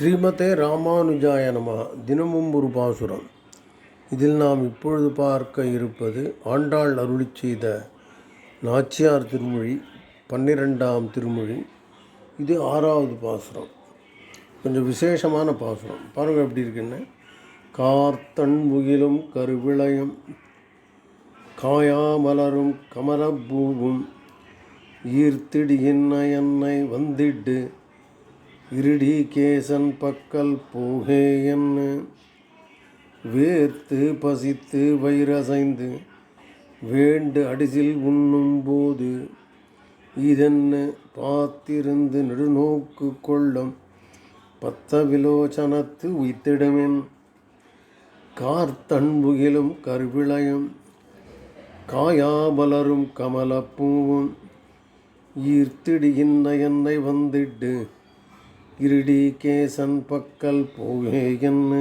ஸ்ரீமதே ராமானுஜாய நம. தினமும் ஒரு பாசுரம். இதில் நாம் இப்பொழுது பார்க்க இருப்பது ஆண்டாள் அருளி செய்த நாச்சியார் திருமொழி பன்னிரெண்டாம் திருமொழி. இது ஆறாவது பாசுரம். கொஞ்சம் விசேஷமான பாசுரம். பாருங்கள் எப்படி இருக்குன்னு. கார்த்தன் முகிலும் கருவிளையும் காயாமலரும் கமலப்பூவும் என்னை என்னை வந்திட்டு இருடிகேசன் பக்கல் போகே என்ன வேர்த்து பசித்து வயிறசைந்து வேண்டு அடிசில் உண்ணும்போது இதென்ன பார்த்திருந்து நெடுநோக்கு கொள்ளும் பத்த விலோச்சனத்து உய்த்திடமென் கார்த்தன்புகிலும் கருவிளையும் காயாபலரும் கமலப்பூவும் ஈர்த்திடுகின்ற என்னை வந்திட்டு இருடி கேசன் பக்கல் போகே என்ன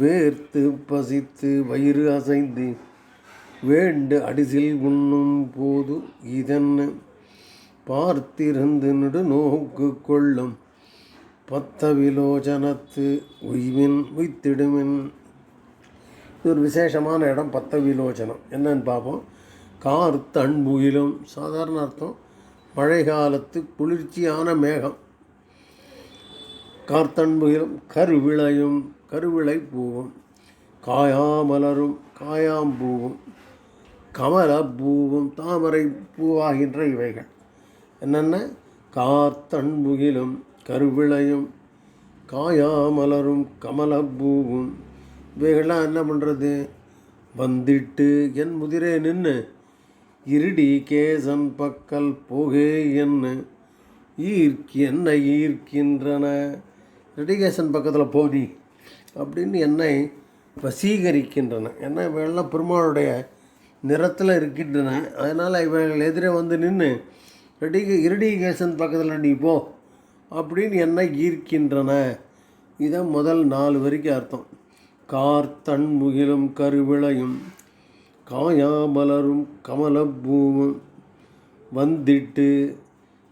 வேர்த்து பசித்து வயிறு அசைந்து வேண்டு அடிசில் உண்ணும் போது இதென்ன பார்த்திருந்து நெடு நோக்கு கொள்ளும் பத்த விலோச்சனத்து உய்வின் உய்த்திடுமின். இது ஒரு விசேஷமான இடம் பத்த விலோச்சனம் என்னன்னு பார்ப்போம். கார் தன்புயிலும் சாதாரண அர்த்தம் மழை காலத்து குளிர்ச்சியான மேகம். கார்த்தன்புயிலும் கருவிளையும் கருவிளை பூவும் காயாமலரும் காயாம்பூவும் கமல பூவும் தாமரை பூவாகின்ற இவைகள். என்னென்ன? கார்த்தன்புகிலும் கருவிளையும் காயாமலரும் கமலப்பூவும். இவைகள்லாம் என்ன பண்ணுறது வந்திட்டு என் முதிரே நின்று இருடி கேசன் பக்கல் போகே என்ன ஈர்க்கி என்னை ஈர்க்கின்றன. ரெடிகேஷன் பக்கத்தில் போதி அப்படின்னு என்னை வசீகரிக்கின்றன. ஏன்னா இவைகள்லாம் பெருமாளுடைய நிறத்தில் இருக்கின்றன. அதனால் இவைகள் எதிரே வந்து நின்று ரெடி இரடிகேஷன் பக்கத்தில் நீ போ அப்படின்னு என்னை ஈர்க்கின்றன. இதான் முதல் நாலு வரைக்கும் அர்த்தம். கார்த்தன் முகிலும் கருவிளையும் காயாமலரும் கமலப்பூவும் வந்திட்டு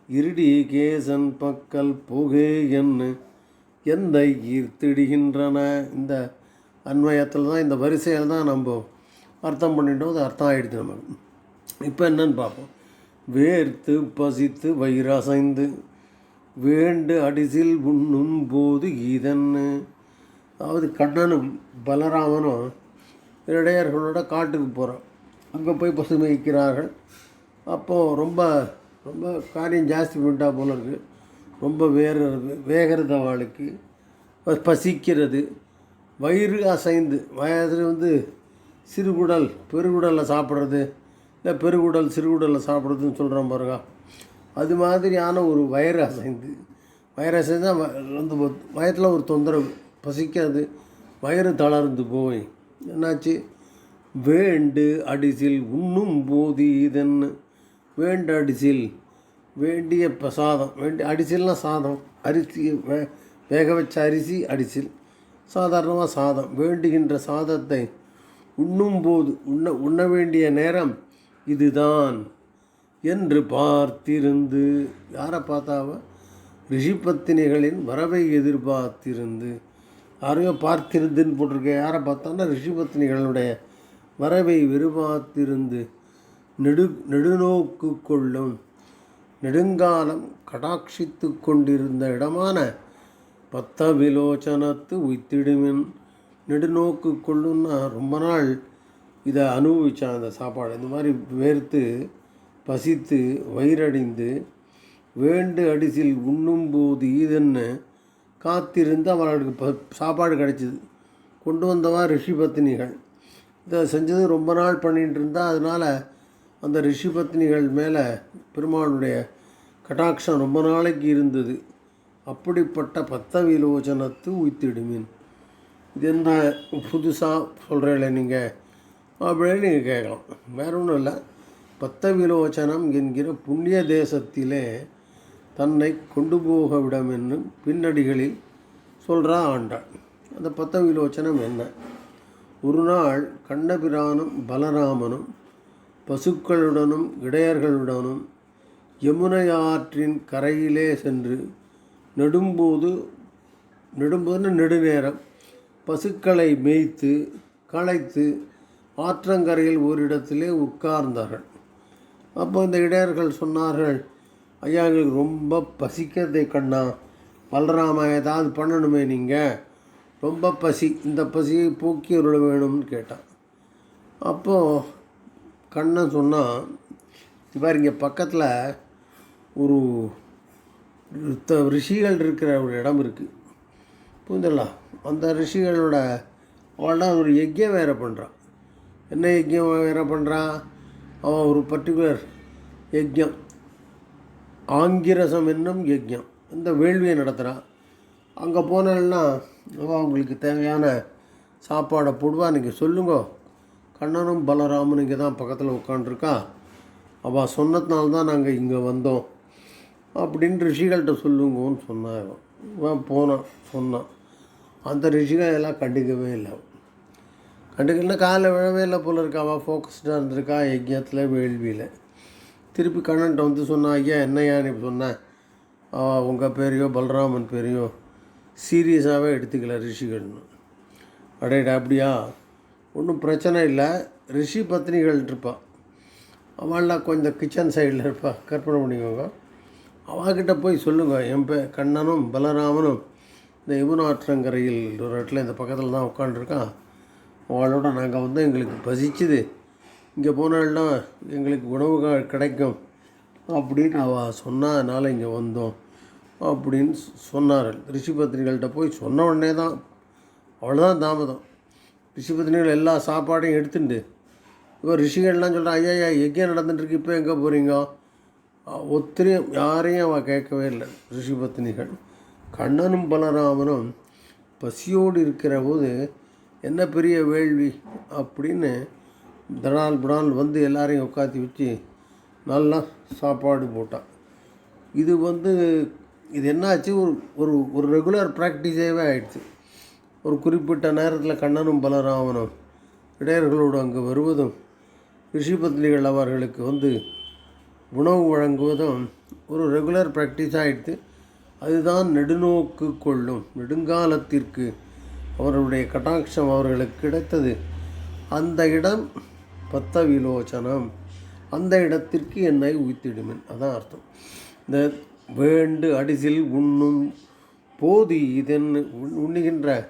இருடி கேசன் பக்கல் புகே என்ன எந்த ஈர்த்திடுகின்றன இந்த அன்வயத்தில் தான் இந்த வரிசையில் தான் நம்ம அர்த்தம் பண்ணிட்டோம் அது அர்த்தம் ஆகிடுது நமக்கு. இப்போ என்னன்னு பார்ப்போம். வேர்த்து பசித்து வயிறசைந்து வேண்டு அடிசில் உண்ணும் போது இதன்னு அதாவது கண்ணனும் பலராமனும் இடையர்களோட காட்டுக்கு போகிறோம் அங்கே போய் பசுமைக்கிறார்கள் அப்போது ரொம்ப ரொம்ப காரியம் ஜாஸ்தி பண்ணிட்டா போல இருக்குது ரொம்ப வேறுறது வேகிறது அவளுக்கு பசிக்கிறது வயிறு அசைந்து வயது வந்து சிறுகுடல் பெருகுடலில் சாப்பிட்றது இல்லை பெருகுடல் சிறுகுடலில் சாப்பிட்றதுன்னு சொல்கிறோம் பாருங்க. அது மாதிரியான ஒரு வயிறு அசைந்து வயிறு அசைந்தால் வந்து வயத்தில் ஒரு தொந்தரவு பசிக்காது வயிறு தளர்ந்து போய் என்னாச்சு? வேண்டு அடிசில் உண்ணும் போது இதென்னு வேண்டு அடிசில் வேண்டிய சாதம் வேண்டி அடிசில்னா சாதம் அரிசி வே வேக வச்ச அரிசி அடிசில் சாதாரணமாக சாதம். வேண்டுகின்ற சாதத்தை உண்ணும்போது உண்ண உண்ண வேண்டிய நேரம் இதுதான் என்று பார்த்திருந்து யாரை பார்த்தாவ? ரிஷிபத்தினிகளின் வரவை எதிர்பார்த்திருந்து. யாரையோ பார்த்திருந்துன்னு போட்டிருக்கேன் யாரை பார்த்தான்னா ரிஷிபத்தினிகளுடைய வரவை எதிர்பார்த்திருந்து நெடு நெடுநோக்கு கொள்ளும். நெடுங்காலம் கடாட்சித்து கொண்டிருந்த இடமான பத்த விலோச்சனத்து உய்த்திடுமின் நெடுநோக்கு கொள்ளுன்னா ரொம்ப நாள் இதை அனுபவித்தான் அந்த சாப்பாடு. இந்த மாதிரி வேர்த்து பசித்து வயிறடைந்து வேண்டு அடிசில் உண்ணும்போது இதுன்னு காத்திருந்து அவர்களுக்கு ப சாப்பாடு கிடைச்சிது. கொண்டு வந்தவா ரிஷிபத்தினிகள் இதை செஞ்சது ரொம்ப நாள் பண்ணிகிட்டு இருந்தால் அதனால் அந்த ரிஷிபத்தினிகள் மேலே பெருமாளுடைய கடாட்சம் ரொம்ப நாளைக்கு இருந்தது. அப்படிப்பட்ட பத்த விலோச்சனத்து உய்த்திடுமின். இது என்ன புதுசாக சொல்கிறீங்களே நீங்கள் அப்படின்னு நீங்கள் கேட்கலாம். வேற ஒன்றும் இல்லை. பத்த விலோச்சனம் என்கிற புண்ணிய தேசத்திலே தன்னை கொண்டு போக விடம் என்னும் பின்னடிகளில் சொல்கிறா ஆண்டாள். அந்த பத்த விலோச்சனம் என்ன? ஒரு நாள் கண்ணபிரானும் பலராமனும் பசுக்களுடனும் இடையர்களுடனும் யமுனை ஆற்றின் கரையிலே சென்று நெடும்போது நெடும்போதுன்னு நெடுநேரம் பசுக்களை மேய்த்து களைத்து ஆற்றங்கரையில் ஓரிடத்திலே உட்கார்ந்தார்கள். அப்போ இந்த இடையர்கள் சொன்னார்கள் ஐயா எங்களுக்கு ரொம்ப பசிக்கிறதே கண்ணா பலராமா ஏதாவது பண்ணணுமே நீங்கள் ரொம்ப பசி இந்த பசியை போக்கி அருள வேணும்னு கேட்டான். அப்போது கண்ணன் சொன்னால் இப்போ இங்கே பக்கத்தில் ஒரு த- ரிஷிகள் இருக்கிற ஒரு இடம் இருக்குது புரிஞ்சிடலாம் அந்த ரிஷிகளோட அவள்லாம் ஒரு யஜ்யம் வேறு பண்ணுறான் என்ன யஜ்யம் வேறு பண்ணுறான் அவன் ஒரு பர்டிகுலர் யஜ்யம். ஆங்கிரசம் என்னும் யஜ்யம். இந்த வேள்வியை நடத்துகிறான் அங்கே போனால்னா அவன் அவங்களுக்கு தேவையான சாப்பாடை போடுவா. நீங்கள் சொல்லுங்க. கண்ணனும் பலராமன் இங்கே தான் பக்கத்தில் உட்காண்ட்ருக்கா அவள் சொன்னதுனால தான் நாங்கள் இங்கே வந்தோம். அப்படின்னு ரிஷிகள்கிட்ட சொல்லுங்கன்னு சொன்னான் இவன் போனான் சொன்னான். அந்த ரிஷிகள் எல்லாம் கண்டுக்கவே இல்லை. கண்டுக்கலன்னா காலைல விழவே இல்லை போல இருக்கா. அவள் ஃபோக்கஸ்டாக இருந்திருக்கா யஜ்யத்தில் வேள்வியில். திருப்பி கண்ணன்ட்ட வந்து சொன்னான் ஐயா என்னையா நீ சொன்னேன் உங்கள் பேரையோ பலராமன் பேரையோ சீரியஸாகவே எடுத்துக்கல ரிஷிகள்னு. அடேடா அப்படியா? ஒன்றும் பிரச்சனை இல்லை. ரிஷி பத்னிகள் இருப்பாள் அவள்லாம் கொஞ்சம் கிச்சன் சைடில் இருப்பாள் கற்பனை பண்ணிக்கோங்க. அவகிட்ட போய் சொல்லுங்க என் பே கண்ணனும் பலராமனும் இந்த யமுனாற்றங்கரையில் ஒரு இடத்துல இந்த பக்கத்தில் தான் உட்காந்துருக்கான் அவளோட நாங்கள் வந்து எங்களுக்கு பசிச்சுது. இங்கே போனால்னா எங்களுக்கு உணவு கிடைக்கும் அப்படின்னு அவள் சொன்னதுனால இங்கே வந்தோம் அப்படின்னு சொ- சொன்னார்கள். ரிஷிபத்னிகள்கிட்ட போய் சொன்ன உடனே தான் அவ்வளோதான் தாமதம். ரிஷிபத்னிகள் எல்லா சாப்பாடையும் எடுத்துட்டு இப்போ ரிஷிகள்லாம் சொல்கிறா ஐயா ஐயா எங்கே நடந்துட்டுருக்கு இப்போ எங்கே போகிறீங்க ஒத்திரையும் யாரையும் அவள் கேட்கவே இல்லை. ரிஷிபத்னிகள் கண்ணனும் பலராமனும் பசியோடு இருக்கிற போது என்ன பெரிய வேள்வி? அப்படின்னு தடால் புடால் வந்து எல்லாரையும் உட்காத்தி வச்சு நல்லா சாப்பாடு போட்டான். இது வந்து இது என்னாச்சு? ஒரு ஒரு ஒரு ரெகுலர் ப்ராக்டிஸாகவே ஆயிடுச்சு. ஒரு குறிப்பிட்ட நேரத்தில் கண்ணனும் பலராமனும் இடையர்களோடு அங்கே வருவதும் ரிஷிபத்னிகள் அவர்களுக்கு வந்து உணவு வழங்குவதும் ஒரு ரெகுலர் ப்ராக்டிஸ் ஆகிடுது அதுதான் நெடுநோக்கு கொள்ளும். நெடுங்காலத்திற்கு அவர்களுடைய கட்டாட்சம் அவர்களுக்கு கிடைத்தது. அந்த இடம் பத்த விலோச்சனம் அந்த இடத்திற்கு என்னை உய்த்திடுமென் அதான் அர்த்தம். இந்த வேண்டு அடிசில் உண்ணும் போது இதென்னு உண்- உண்ணுகின்ற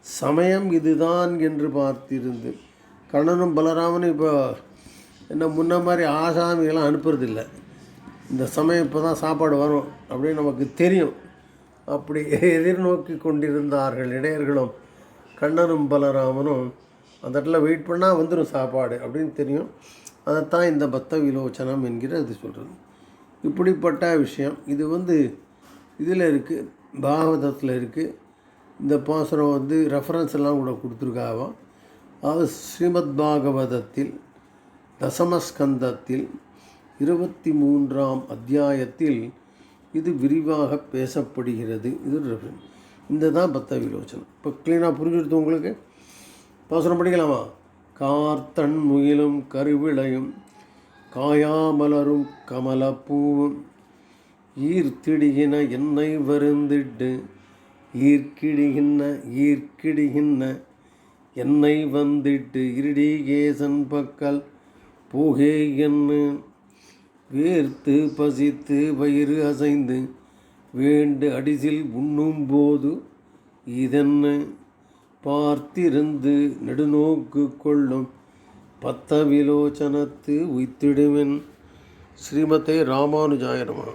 சமயம் இதுதான் என்று பார்த்திருந்து கண்ணனும் பலராமனும் இப்போ என்ன முன்ன மாதிரி ஆசாமிகளாம் அனுப்புறதில்ல. இந்த சமயம் இப்போ தான் சாப்பாடு வரும் அப்படின்னு நமக்கு தெரியும். அப்படி எதிர்நோக்கி கொண்டிருந்தார்கள் இடையர்களும் கண்ணனும் பலராமனும் அந்த இடத்துல வெயிட் பண்ணால் வந்துடும் சாப்பாடு அப்படின்னு தெரியும். அதைத்தான் இந்த பத்த விலோச்சனம் என்கிற இது சொல்கிறது இப்படிப்பட்ட விஷயம். இது வந்து இதில் இருக்குது பாகவதத்தில் இருக்குது இந்த பாசுரம் வந்து ரெஃபரன்ஸ் எல்லாம் கூட கொடுத்துருக்காவாம் அது ஸ்ரீமத் பாகவதத்தில் தசமஸ்கந்தத்தில் இருபத்தி மூன்றாம் அத்தியாயத்தில் இது விரிவாக பேசப்படுகிறது. இது ரெஃபரன்ஸ் இந்த தான் பத்த விலோச்சனம் இப்போ க்ளீனாக புரிஞ்சுடுது உங்களுக்கு? பாசனம் படிக்கலாமா? கார்த்தன் முயிலும் கருவிளையும் காயாமலரும் கமலப்பூவும் ஈர்த்திடுகின என்னை வருந்திட்டு ஈர்க்கிடுகின்ற ஈர்க்கிடுகின்ன என்னை வந்திட்டு இருடிகேசன் பக்கல் போகே என்ன வேர்த்து பசித்து வயிறு அசைந்து வேண்டு அடிசில் உண்ணும் போது இதென்ன பார்த்திருந்து நெடுநோக்கு கொள்ளும் பத்த விலோச்சனத்து உய்த்திடுமென் ஸ்ரீமதே ராமானுஜாயனமா